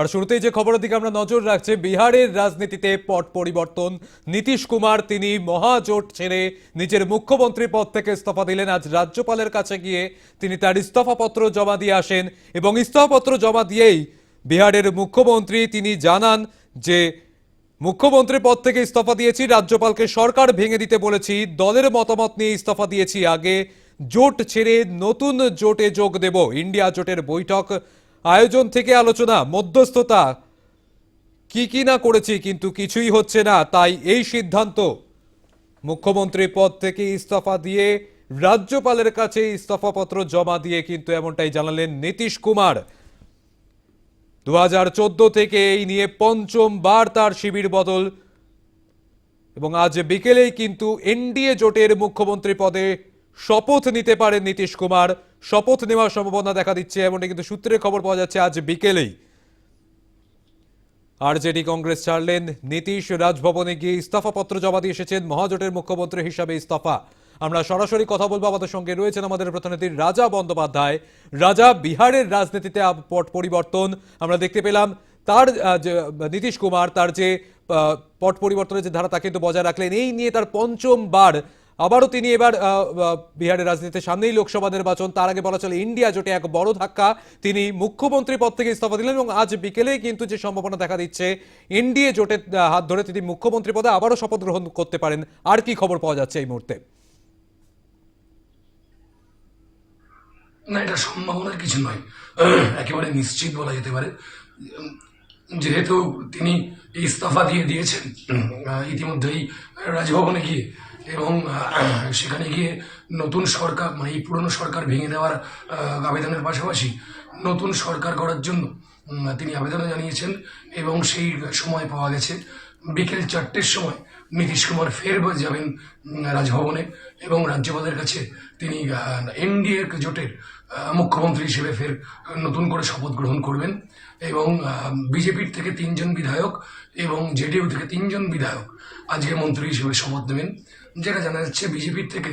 আর শুরুতেই যে খবরের দিকে আমরা নজর রাখছি, বিহারের রাজনীতিতে পট পরিবর্তন। নীতিশ কুমার, তিনি মহাজোট ছেড়ে নিজের মুখ্যমন্ত্রী পদ থেকে ইস্তফা দিলেন। আজ রাজ্যপালের কাছে গিয়ে তিনি তার ইস্তফাপত্র জমা দিয়ে আসেন এবং ইস্তফাপত্র জমা দিয়েই বিহারের মুখ্যমন্ত্রী তিনি জানান যে, মুখ্যমন্ত্রী পদ থেকে ইস্তফা দিয়েছি, রাজ্যপালকে সরকার ভেঙে দিতে বলেছি, দলের মতামত নিয়ে ইস্তফা দিয়েছি আগে। জোট ছেড়ে নতুন জোটে যোগ দেব। ইন্ডিয়া জোটের বৈঠক আয়োজন থেকে আলোচনা, মধ্যস্থতা। কি কি না করেছি কিন্তু কিছুই হচ্ছে না, তাই এই সিদ্ধান্ত। মুখ্যমন্ত্রী পদ থেকে ইস্তফা দিয়ে রাজ্যপালের কাছে ইস্তফাপত্র জমা দিয়ে কিন্তু এমনটাই জানালেন নীতিশ কুমার। দু হাজার চোদ্দ থেকে এই নিয়ে পঞ্চমবার তার শিবির বদল। এবং আজ বিকেলেই কিন্তু এনডিএ জোটের মুখ্যমন্ত্রী পদে শপথ নিতে পারেন নীতিশ কুমার। শপথ নেওয়ার সম্ভাবনা দেখা দিচ্ছে, এমনটা কিন্তু সূত্রে খবর পাওয়া যাচ্ছে আজ বিকেলেই। আরজেডি কংগ্রেস ছাড়লেন, নীতিশ রাজভবনে গিয়ে ইস্তফাপত্র জমা দিয়ে এসেছেন মহাজোটের মুখ্যমন্ত্রী হিসাবে ইস্তফা। আমরা সরাসরি কথা বলব আমাদের সঙ্গে রয়েছেন আমাদের প্রতিনিধি রাজা বন্দ্যোপাধ্যায়। রাজা, বিহারের রাজনীতিতে পট পরিবর্তন। আমরা দেখতে পেলাম তার নীতিশ কুমার, তার যে পট পরিবর্তনের যে ধারা তাকে কিন্তু বজায় রাখলেন। এই নিয়ে তার পঞ্চমবার আবারও তিনি এবার বিহারের রাজনীতিতে সামনেই লোকসভা নির্বাচন। তার আগে বলা চলে ইন্ডিয়া জোটে এক বড় ধাক্কা তিনি মুখ্যমন্ত্রী পদ থেকে ইস্তফা দিলেন এবং আজ বিকেলে কিন্তু যে সম্ভাবনা দেখা দিচ্ছে, এনডিএ জোটের হাত ধরে তিনি মুখ্যমন্ত্রী পদে আবারও শপথ গ্রহণ করতে পারেন। আর কি খবর পাওয়া যাচ্ছে এই মুহূর্তে? না, এটা সম্ভাবনার কিছু নয়। একেবারে নিশ্চিত বলা যেতে পারে। যেহেতু তিনি ইস্তফা দিয়ে দিয়েছেন ইতিমধ্যেই রাজভবনে গিয়ে। এবং সেখানে গিয়ে নতুন সরকার মানে এই পুরনো সরকার ভেঙে দেওয়ার আবেদনের পাশাপাশি নতুন সরকার করার জন্য তিনি আবেদন জানিয়েছেন এবং সেই সময় পাওয়া গেছে বিকেল চারটের সময় নীতিশ কুমার ফের যাবেন রাজভবনে এবং রাজ্যপালের কাছে তিনি এনডিএ জোটের মুখ্যমন্ত্রী হিসেবে ফের নতুন করে শপথ গ্রহণ করবেন এবং বিজেপির থেকে তিনজন বিধায়ক এবং জেডিইউ থেকে তিনজন বিধায়ক আজকে মন্ত্রী হিসেবে শপথ নেবেন। যেটা জানা যাচ্ছে বিজেপির থেকে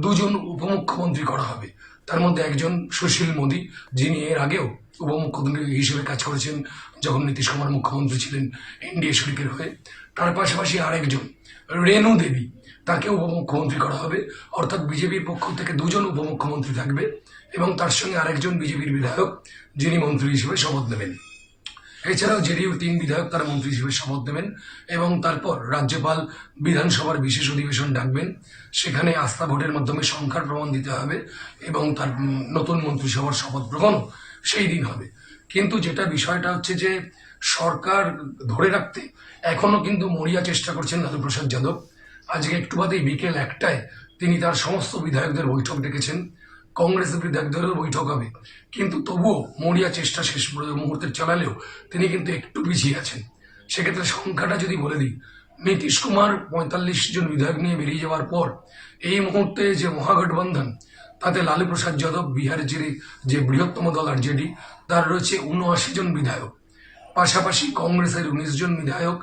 দুজন উপমুখ্যমন্ত্রী করা হবে। তার মধ্যে একজন সুশীল মোদী, যিনি এর আগেও উপমুখ্যমন্ত্রী হিসেবে কাজ করেছেন যখন নীতিশ কুমার মুখ্যমন্ত্রী ছিলেন এনডিএ শরিকের হয়ে। তার পাশাপাশি আরেকজন, রেণু দেবী তাকে উপমুখ্যমন্ত্রী করা হবে। অর্থাৎ বিজেপির পক্ষ থেকে দুজন উপমুখ্যমন্ত্রী থাকবে এবং তার সঙ্গে আরেকজন বিজেপির বিধায়ক, যিনি মন্ত্রী হিসেবে শপথ নেবেন। এছাড়াও জেডিইউ তিন বিধায়ক তারা মন্ত্রী হিসেবে শপথ নেবেন এবং তারপর রাজ্যপাল বিধানসভার বিশেষ অধিবেশন ডাকবেন। সেখানে আস্থা ভোটের মাধ্যমে সংখ্যার প্রমাণ দিতে হবে এবং তার নতুন মন্ত্রিসভার শপথ গ্রহণ সেই দিন হবে। কিন্তু যেটা বিষয়টা হচ্ছে যে সরকার ধরে রাখতে এখনও কিন্তু মরিয়া চেষ্টা করছেন লালু প্রসাদ যাদব। আজকে একটু বাদেই বিকেল একটায় তিনি তার সমস্ত বিধায়কদের বৈঠক ডেকেছেন। কংগ্রেসের বিধায়কদেরও বৈঠক হবে। কিন্তু তবুও মরিয়া চেষ্টা শেষ মুহূর্তে চালালেও তিনি কিন্তু একটু পিছিয়ে আছেন। সেক্ষেত্রে সংখ্যাটা যদি বলে দিই, নীতিশ কুমার পঁয়তাল্লিশ জন বিধায়ক নিয়ে বেরিয়ে যাওয়ার পর এই মুহূর্তে যে মহাগঠবন্ধন, তাতে লালু প্রসাদ যাদব বিহারের যে যে বৃহত্তম দল আরজেডি তার রয়েছে উনআশি জন বিধায়ক। পাশাপাশি কংগ্রেসের উনিশ জন বিধায়ক,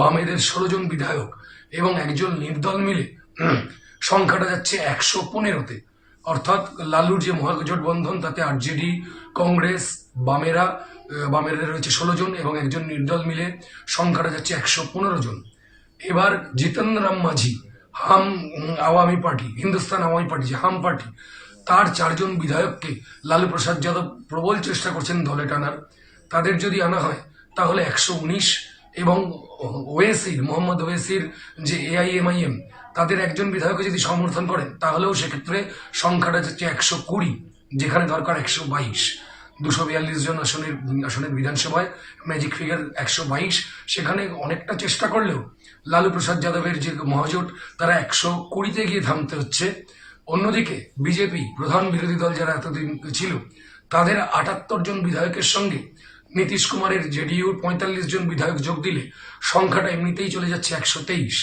বামেদের ষোলো জন বিধায়ক এবং একজন নির্দল মিলে সংখ্যাটা যাচ্ছে একশো পনেরোতে। অর্থাৎ লালুর যে মহাজোটবন্ধন তাতে আরজেডি কংগ্রেস বামেরা আহ, বামেদের রয়েছে ষোলো জন এবং একজন নির্দল মিলে সংখ্যাটা যাচ্ছে একশো পনেরো জন। এবার জিতেন রাম মাঝি হাম আওয়ামী পার্টি হিন্দুস্তান আওয়ামী পার্টি যে হাম পার্টি তার চারজন বিধায়ককে লালু প্রসাদ যাদব প্রবল চেষ্টা করছেন দলে টানার। তাদের যদি আনা হয় তাহলে একশো উনিশ এবং ওয়েসির মোহাম্মদ ওয়েসির যে এআইএমআইএম তাদের একজন বিধায়ক যদি সমর্থন করেন, তাহলেও সেক্ষেত্রে সংখ্যাটা যাচ্ছে একশো কুড়ি, যেখানে দরকার একশো বাইশ। দুশো বিয়াল্লিশ জন আসনের আসনের বিধানসভায় ম্যাজিক ফিগার একশো বাইশ। সেখানে অনেকটা চেষ্টা করলেও লালু প্রসাদ যাদবের যে মহাজোট, তারা একশো কুড়িতে গিয়ে থামতে হচ্ছে। অন্যদিকে বিজেপি প্রধান বিরোধী দল যারা এতদিন ছিল, তাদের আটাত্তর জন বিধায়কের সঙ্গে নীতিশ কুমারের জেডিইউর পঁয়তাল্লিশ জন বিধায়ক যোগ দিলে সংখ্যাটা এমনিতেই চলে যাচ্ছে একশো তেইশ।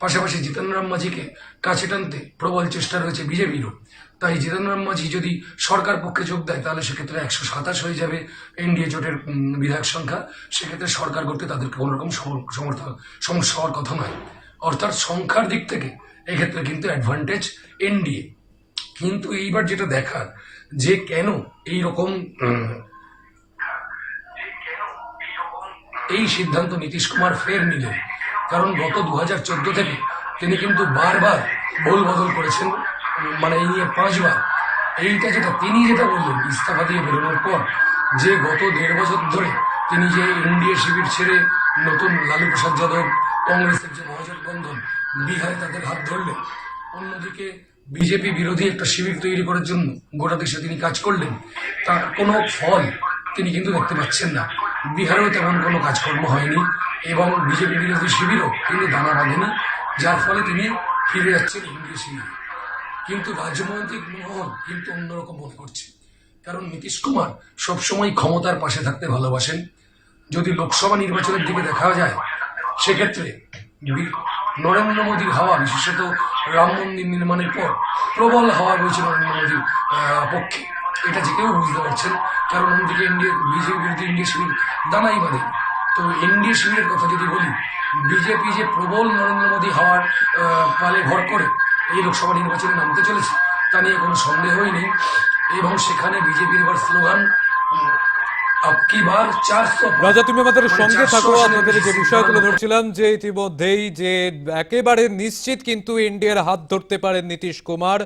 পাশাপাশি জিতেন রাম মাঝিকে কাছে টানতে প্রবল চেষ্টা রয়েছে বিজেপিরও। তাই জিতেন রাম মাঝি যদি সরকার পক্ষে যোগ দেয়, তাহলে সেক্ষেত্রে একশো সাতাশ হয়ে যাবে এনডিএ জোটের বিধায়ক সংখ্যা। সেক্ষেত্রে সরকার করতে তাদের কোনো রকম সম- সমর্থন সমস্যা হওয়ার কথা নয়। অর্থাৎ সংখ্যার দিক থেকে এক্ষেত্রে কিন্তু অ্যাডভান্টেজ এনডিএ। কিন্তু এইবার যেটা দেখার, যে কেন এই রকম এই সিদ্ধান্ত নীতিশ কুমার ফের নিলেন? কারণ গত দু হাজার চোদ্দ থেকে তিনি কিন্তু বারবার ভুল বদল করেছেন মানে এই নিয়ে পাঁচবার। এইটা যেটা তিনি যেটা বললেন, ইস্তফা দিয়ে বেরোনোর পর, যে গত দেড় বছর ধরে তিনি যে এনডিএ শিবির ছেড়ে নতুন লালু প্রসাদ যাদব, কংগ্রেসের যে মহাজোটবন্ধন বিহারে তাদের হাত ধরলেন, অন্যদিকে বিজেপি বিরোধী একটা শিবির তৈরি করার জন্য গোটা দেশে তিনি কাজ করলেন, তার কোনো ফল তিনি কিন্তু দেখতে পাচ্ছেন না। বিহারেও তেমন কোনো কাজকর্ম হয়নি এবং বিজেপি বিরোধী শিবিরও কিন্তু দানা বাঁধেনি, যার ফলে তিনি ফিরে যাচ্ছেন এনডিএ শিবিরে কিন্তু রাজনৈতিক মহল কিন্তু অন্যরকম মনে করছে। কারণ নীতিশ কুমার সবসময় ক্ষমতার পাশে থাকতে ভালোবাসেন। যদি লোকসভা নির্বাচনের দিকে দেখা যায়, সেক্ষেত্রে নরেন্দ্র মোদীর হাওয়া, বিশেষত রাম মন্দির নির্মাণের পর প্রবল হাওয়া রয়েছে নরেন্দ্র মোদীর পক্ষে। এটা যে কেউ বুঝতে পারছেন। কারণ অন্যদিকে ইন্ডিয়া বিজেপি বিরোধী ইন্ডিয়া শিবির দানাই বাঁধে। তো এনডিএ শিবিরের কথা যদি বলি বিজেপি যে প্রবল নরেন্দ্র মোদী হওয়ার পালে ভর করে এই লোকসভা নির্বাচনে নামতে চলেছে তা নিয়ে কোনো সন্দেহই নেই। এবং সেখানে বিজেপির এবার স্লোগান রাজা তুমি আমাদের মানে সঙ্গে থাকো আপনাদের যে বেশি বিষয় তুলে ধরছিলাম যে ইতিমধ্যেই যে একেবারে নিশ্চিত কিন্তু ইন্ডিয়ার হাত ধরতে পারেন নীতিশ কুমার।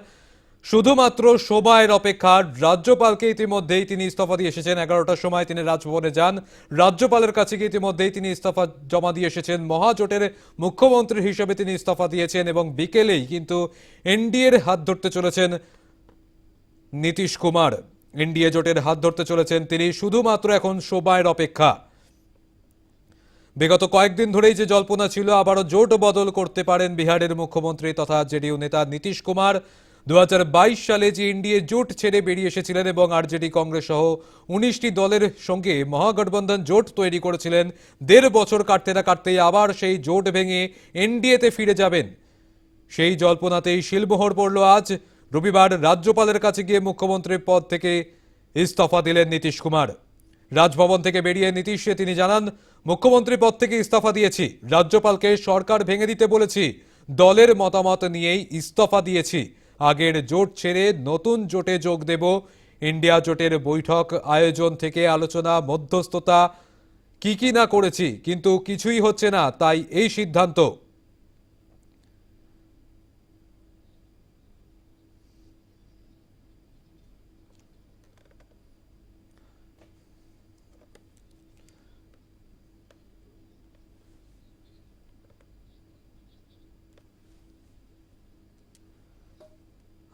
শুধুমাত্র সময়ের অপেক্ষা রাজ্যপালকে ইতিমধ্যেই তিনি ইস্তফা দিয়ে এসেছেন। এগারোটার সময় তিনি রাজভবনে যান। রাজ্যপালের কাছে গিয়ে ইতিমধ্যেই তিনি ইস্তফা জমা দিয়ে এসেছেন। মহাজোটের মুখ্যমন্ত্রী হিসেবে তিনি ইস্তফা দিয়েছেন এবং বিকেলেই কিন্তু এনডিএর হাত ধরতে চলেছেন নীতিশ কুমার। এনডিএ জোটের হাত ধরতে চলেছেন তিনি শুধুমাত্র এখন সময়ের অপেক্ষা। বিগত কয়েকদিন ধরেই যে জল্পনা ছিল, আবারও জোট বদল করতে পারেন বিহারের মুখ্যমন্ত্রী তথা জেডিইউ নেতা নীতিশ কুমার। দু হাজার বাইশ সালে যে এনডিএ জোট ছেড়ে বেরিয়ে এসেছিলেন এবং আরজেডি কংগ্রেস সহ উনিশটি দলের সঙ্গে মহাগঠবন্ধন জোট তৈরি করেছিলেন, দেড় বছর কাটতে না কাটতেই আবার সেই জোট ভেঙে এনডিএতে ফিরে যাবেন। সেই জল্পনাতেই শিলমোহর পড়ল আজ। রবিবার রাজ্যপালের কাছে গিয়ে মুখ্যমন্ত্রীর পদ থেকে ইস্তফা দিলেন নীতিশ কুমার। রাজভবন থেকে বেরিয়ে নীতিশে তিনি জানান, মুখ্যমন্ত্রী পদ থেকে ইস্তফা দিয়েছি। রাজ্যপালকে সরকার ভেঙে দিতে বলেছি। দলের মতামত নিয়েই ইস্তফা দিয়েছি। আগের জোট ছেড়ে নতুন জোটে যোগ দেব। ইন্ডিয়া জোটের বৈঠক আয়োজন থেকে আলোচনা মধ্যস্থতা। কি কি না করেছি, কিন্তু কিছুই হচ্ছে না, তাই এই সিদ্ধান্ত।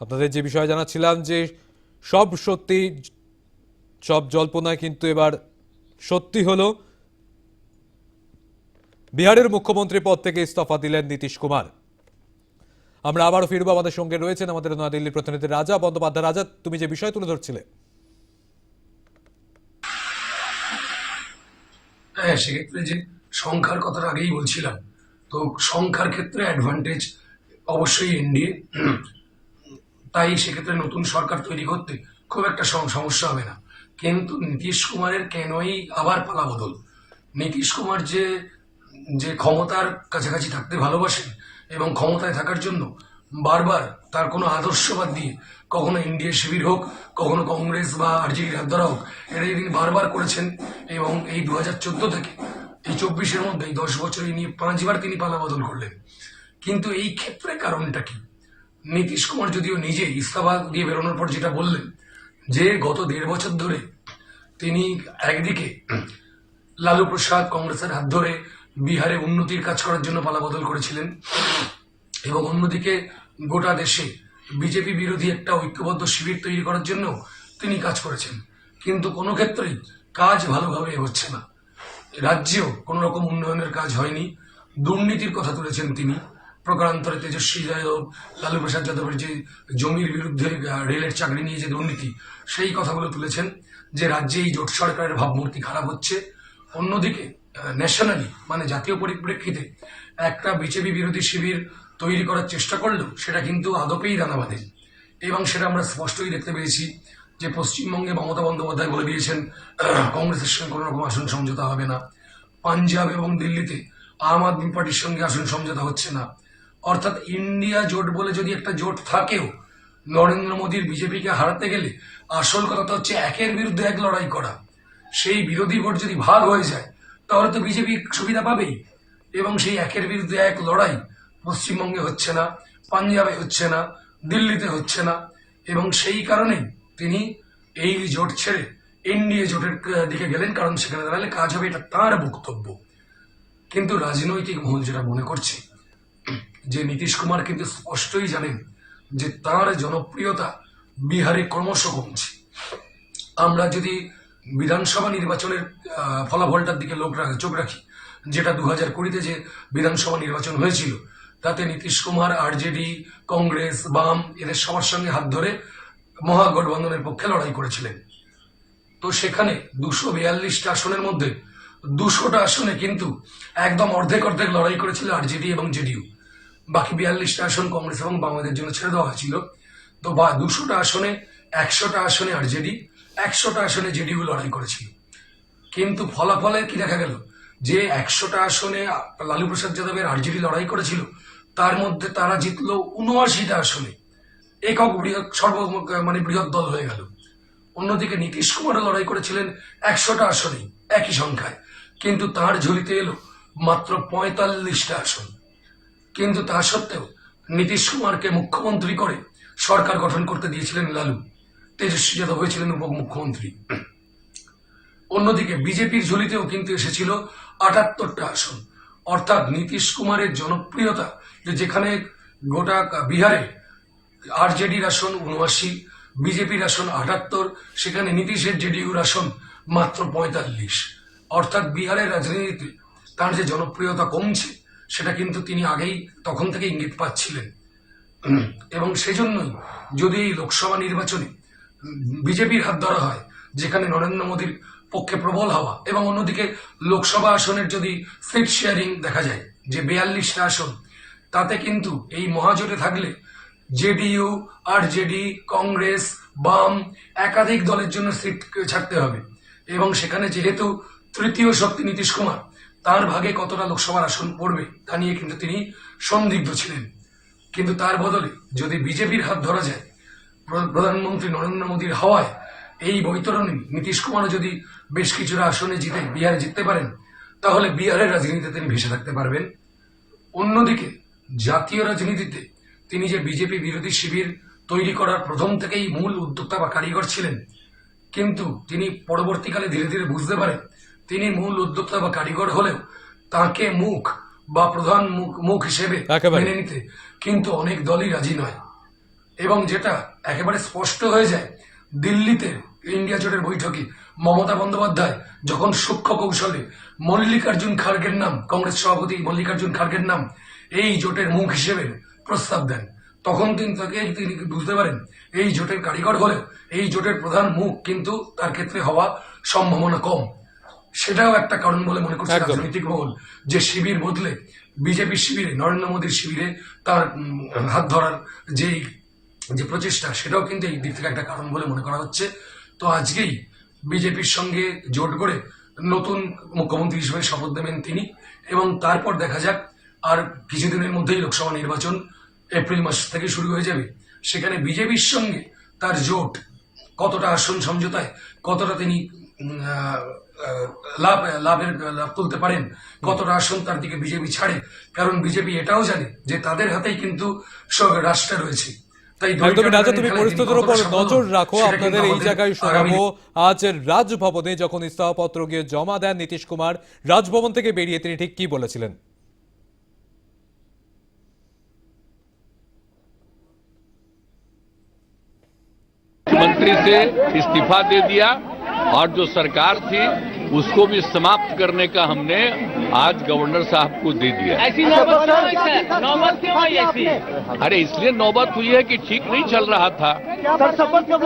আপনাদের যে বিষয়ে জানাচ্ছিলাম যে সব সত্যি, সব জল্পনায় কিন্তু এবার সত্যি হলো। বিহারের মুখ্যমন্ত্রী পদ থেকে ইস্তফা দিলেন নীতিশ কুমার। আমরা আবারও ফিরবো আমাদের সঙ্গে রয়েছেন আমাদের নয়াদিল্লির প্রতিনিধি রাজা বন্দ্যোপাধ্যায়। রাজা, তুমি যে বিষয় তুলে ধরছিলে। হ্যাঁ সেক্ষেত্রে যে সংখ্যার কথাটা আগেই বলছিলাম, তো সংখ্যার ক্ষেত্রে অ্যাডভান্টেজ অবশ্যই এনডিএ তাই সেক্ষেত্রে নতুন সরকার তৈরি করতে খুব একটা সমস্যা হবে না। কিন্তু নীতিশ কুমারের কেনই আবার পালা বদল নীতিশ কুমার যে যে ক্ষমতার কাছাকাছি থাকতে ভালোবাসেন এবং ক্ষমতায় থাকার জন্য বারবার তার কোনো আদর্শবাদ দিয়ে কখনো ইন্ডিয়া শিবির হোক, কখনো কংগ্রেস বা আরজেডি হাত হোক এটা তিনি বারবার করেছেন এবং এই দু হাজার চোদ্দ থেকে এই চব্বিশের মধ্যে এই দশ বছর নিয়ে পাঁচবার তিনি পালা বদল করলেন। কিন্তু এই ক্ষেত্রে কারণটা কি? নীতিশ কুমার যদিও নিজে ইস্তফা দিয়ে বেরোনোর পর যেটা বললেন, যে গত দেড় বছর ধরে তিনি একদিকে লালু প্রসাদ কংগ্রেসের হাত ধরে বিহারে উন্নতির কাজ করার জন্য পালাবদল করেছিলেন এবং অন্যদিকে গোটা দেশে বিজেপি বিরোধী একটা ঐক্যবদ্ধ শিবির তৈরি করার জন্য তিনি কাজ করেছেন। কিন্তু কোনো ক্ষেত্রেই কাজ ভালোভাবে এগোচ্ছে না। রাজ্যেও কোনো রকম উন্নয়নের কাজ হয়নি। দুর্নীতির কথা তুলেছেন তিনি। প্রকারান্তরে তেজস্বী যাদব, লালু প্রসাদ যাদবের যে জমির বিরুদ্ধে রেলের চাকরি নিয়ে যে দুর্নীতি, সেই কথাগুলো তুলেছেন যে রাজ্যে এই জোট সরকারের ভাবমূর্তি খারাপ হচ্ছে। অন্যদিকে ন্যাশনালি মানে জাতীয় পরিপ্রেক্ষিতে, একটা বিজেপি বিরোধী শিবির তৈরি করার চেষ্টা করলেও সেটা কিন্তু আদপেই দানা বাঁধে। এবং সেটা আমরা স্পষ্টই দেখতে পেয়েছি যে পশ্চিমবঙ্গে মমতা বন্দ্যোপাধ্যায় বলে দিয়েছেন কংগ্রেসের সঙ্গে কোনো রকম আসন সমঝোতা হবে না। পাঞ্জাব এবং দিল্লিতে আম আদমি পার্টির সঙ্গে আসন সমঝোতা হচ্ছে না। অর্থাৎ ইন্ডিয়া জোট বলে যদি একটা জোট থাকেও, নরেন্দ্র মোদীর বিজেপিকে হারাতে গেলে আসল কথা তো হচ্ছে একের বিরুদ্ধে এক লড়াই করা। সেই বিরোধী ভোট যদি ভাগ হয়ে যায়, তাহলে তো বিজেপি সুবিধা পাবেই। এবং সেই একের বিরুদ্ধে এক লড়াই পশ্চিমবঙ্গে হচ্ছে না, পাঞ্জাবে হচ্ছে না, দিল্লিতে হচ্ছে না। এবং সেই কারণেই তিনি এই জোট ছেড়ে এনডিএ জোটের দিকে গেলেন, কারণ সেখানে দাঁড়ালে কাজ হবে, এটা তার বক্তব্য। কিন্তু রাজনৈতিক মহল যেটা মনে করছে যে নীতিশ কুমার কিন্তু স্পষ্টই জানেন যে তার জনপ্রিয়তা বিহারে ক্রমশ কমছে। আমরা যদি বিধানসভা নির্বাচনের ফলাফলটার দিকে লোক রাখ- চোখ রাখি, যেটা দু হাজার কুড়িতে যে বিধানসভা নির্বাচন হয়েছিল, তাতে নীতিশ কুমার, আরজেডি, কংগ্রেস, বাম এদের সবার সঙ্গে হাত ধরে মহাগঠবন্ধনের পক্ষে লড়াই করেছিলেন। তো সেখানে দুশো বিয়াল্লিশটা আসনের মধ্যে দুশোটা আসনে কিন্তু একদম অর্ধেক অর্ধেক লড়াই করেছিল আরজেডি এবং জেডিইউ। বাকি বিয়াল্লিশটা আসন কংগ্রেস এবং বামেদের জন্য ছেড়ে দেওয়া হয়েছিল। তো বা দুশোটা আসনে, একশোটা আসনে আরজেডি, একশোটা আসনে জেডিউ লড়াই করেছিল। কিন্তু ফলাফলে কি দেখা গেল? যে একশোটা আসনে লালু প্রসাদ যাদবের আরজেডি লড়াই করেছিল, তার মধ্যে তারা জিতলো উনআশিটা আসনে। একক বৃহৎ সর্ব মানে বৃহৎ দল হয়ে গেল। অন্যদিকে নীতিশ কুমারও লড়াই করেছিলেন একশোটা আসনেই, একই সংখ্যায়। কিন্তু তার ঝুলিতে এলো মাত্র পঁয়তাল্লিশটা আসন। কিন্তু তা সত্ত্বেও নীতিশ কুমারকে মুখ্যমন্ত্রী করে সরকার গঠন করতে দিয়েছিলেন লালু। তেজস্বী যাদব হয়েছিলেন উপমুখ্যমন্ত্রী। অন্যদিকে বিজেপির ঝুলিতেও কিন্তু এসেছিল আটাত্তরটা আসন। অর্থাৎ নীতিশ কুমারের জনপ্রিয়তা যেখানে গোটা বিহারে আরজেডির আসন উনআশি বিজেপির আসন আটাত্তর, সেখানে নীতিশের জেডিইউর আসন মাত্র পঁয়তাল্লিশ। অর্থাৎ বিহারের রাজনীতিতে তার যে জনপ্রিয়তা কমছে সেটা কিন্তু তিনি আগেই তখন থেকে ইঙ্গিত পাচ্ছিলেন। এবং সেজন্যই যদি এই লোকসভা নির্বাচনে বিজেপির হাত ধরা হয়, যেখানে নরেন্দ্র মোদীর পক্ষে প্রবল হওয়া এবং অন্যদিকে লোকসভা আসনের যদি সিট শেয়ারিং দেখা যায়, যে বিয়াল্লিশটা আসন, তাতে কিন্তু এই মহাজোটে থাকলে জেডিইউ, আরজেডি, কংগ্রেস, বাম একাধিক দলের জন্য সিট ছাড়তে হবে। এবং সেখানে যেহেতু তৃতীয় শক্তি নীতিশ কুমার তার ভাগে কতটা লোকসভার আসন পড়বে তা নিয়ে কিন্তু তিনি সন্দিগ্ধ ছিলেন। কিন্তু তার বদলে যদি বিজেপির হাত ধরা যায় প্রধানমন্ত্রী নরেন্দ্র মোদীর হাওয়ায় এই বৈতরণী নীতিশ কুমারও যদি বেশ কিছুটা আসনে জিতে বিহারে জিততে পারেন, তাহলে বিহারের রাজনীতিতে তিনি ভেসে থাকতে পারবেন। অন্যদিকে জাতীয় রাজনীতিতে তিনি যে বিজেপি বিরোধী শিবির তৈরি করার প্রথম থেকেই মূল উদ্যোক্তা বা কারিগর ছিলেন, কিন্তু তিনি পরবর্তীকালে ধীরে ধীরে বুঝতে পারেন তিনি মূল উদ্যোক্তা বা কারিগর হলেও তাকে মুখ বা প্রধান মুখ মুখ হিসেবে। মেনে নিতে কিন্তু অনেক দলই রাজি নয় এবং যেটা একেবারে স্পষ্ট হয়ে যায় দিল্লিতে ইন্ডিয়া জোটের বৈঠকে মমতা বন্দ্যোপাধ্যায় যখন সূক্ষ্ম কৌশলে মল্লিকার্জুন খার্গের নাম কংগ্রেস সভাপতি মল্লিকার্জুন খার্গের নাম এই জোটের মুখ হিসেবে প্রস্তাব দেন তখন তিনি তাকে তিনি বুঝতে পারেন এই জোটের কারিগর হলেও এই জোটের প্রধান মুখ কিন্তু তার ক্ষেত্রে হওয়া সম্ভাবনা কম সেটাও একটা কারণ বলে মনে করছে। রাজনৈতিক মহল। যে শিবির বদলে বিজেপি শিবিরে নরেন্দ্র মোদীর শিবিরে তার হাত ধরার যেই যে প্রচেষ্টা সেটাও কিন্তু এই দিক থেকে একটা কারণ বলে মনে করা হচ্ছে। তো আজকেই বিজেপির সঙ্গে জোট করে নতুন মুখ্যমন্ত্রী হিসেবে শপথ নেবেন তিনি এবং তারপর দেখা যাক আর কিছুদিনের মধ্যেই লোকসভা নির্বাচন এপ্রিল মাস থেকে শুরু হয়ে যাবে। সেখানে বিজেপির সঙ্গে তার জোট কতটা আসন সমঝোতায় কতটা তিনি লাভ লাভের লাভ তুলতে পারেন কতটা আসন তার দিকে বিজেপি ছাড়ে কারণ বিজেপি এটাও জানে যে তাদের হাতেই কিন্তু সব রাষ্ট্র রয়েছে তাই একদমই রাজা তুমি খেলায় তিনি পরিস্থিতির উপর কতটা সফল নজর হন, রাখো সেটা কিন্তু আপনাদের এই আমাদের জায়গায় আগামী শোনাবো আজ রাজভবনে যখন ইস্তফাপত্র গিয়ে জমা দেন নীতিশ কুমার রাজভবন থেকে বেরিয়ে তিনি ঠিক কি বলেছিলেন मंत्री से इस्तीफा दे दिया और जो सरकार थी उसको भी समाप्त करने का हमने आज गवर्नर साहब को दे दिया। ऐसी नौबत क्यों आई नौबत क्यों आई ऐसी? अरे इसलिए नौबत हुई है कि ठीक नहीं चल रहा था।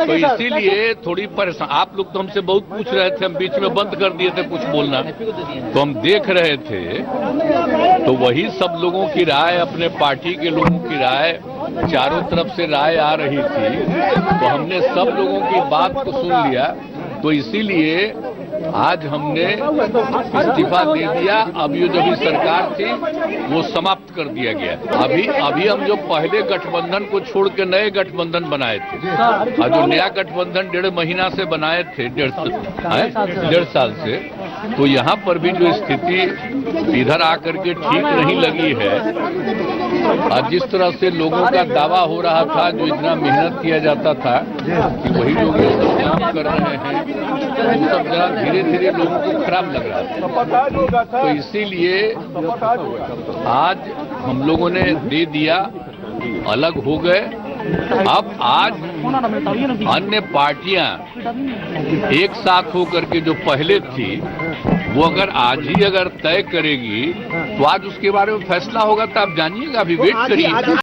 तो इसीलिए थोड़ी परेशान आप लोग तो हमसे बहुत पूछ रहे थे हम बीच में बंद कर दिए थे कुछ बोलना। तो हम देख रहे थे तो वही सब लोगों की राय अपने पार्टी के लोगों की राय चारों तरफ़ से राय आ रही थी। तो हमने सब लोगों की बात को सुन लिया। तो इसीलिए आज हमने इस्तीफा दे दिया, अब ये जो भी सरकार थी, वो समाप्त कर दिया गया अभी अभी हम जो पहले गठबंधन को छोड़ के नए गठबंधन बनाए थे और जो नया गठबंधन डेढ़ महीना से बनाए थे, डेढ़? डेढ़ साल से तो यहाँ पर भी जो स्थिति इधर आकर के ठीक नहीं लगी है और जिस तरह से लोगों का दावा हो रहा था, जो इतना मेहनत किया जाता था, कि वही लोग काम कर रहे हैं वो सब जरा धीरे धीरे लोगों को खराब लग रहा था तो इसीलिए आज हम लोगों ने दे दिया, अलग हो गए। अब आज अन्य पार्टियाँ एक साथ होकर के जो पहले थी वो अगर आज ही अगर तय करेगी तो आज उसके बारे में फैसला होगा तो आप जानिएगा अभी वेट करिए।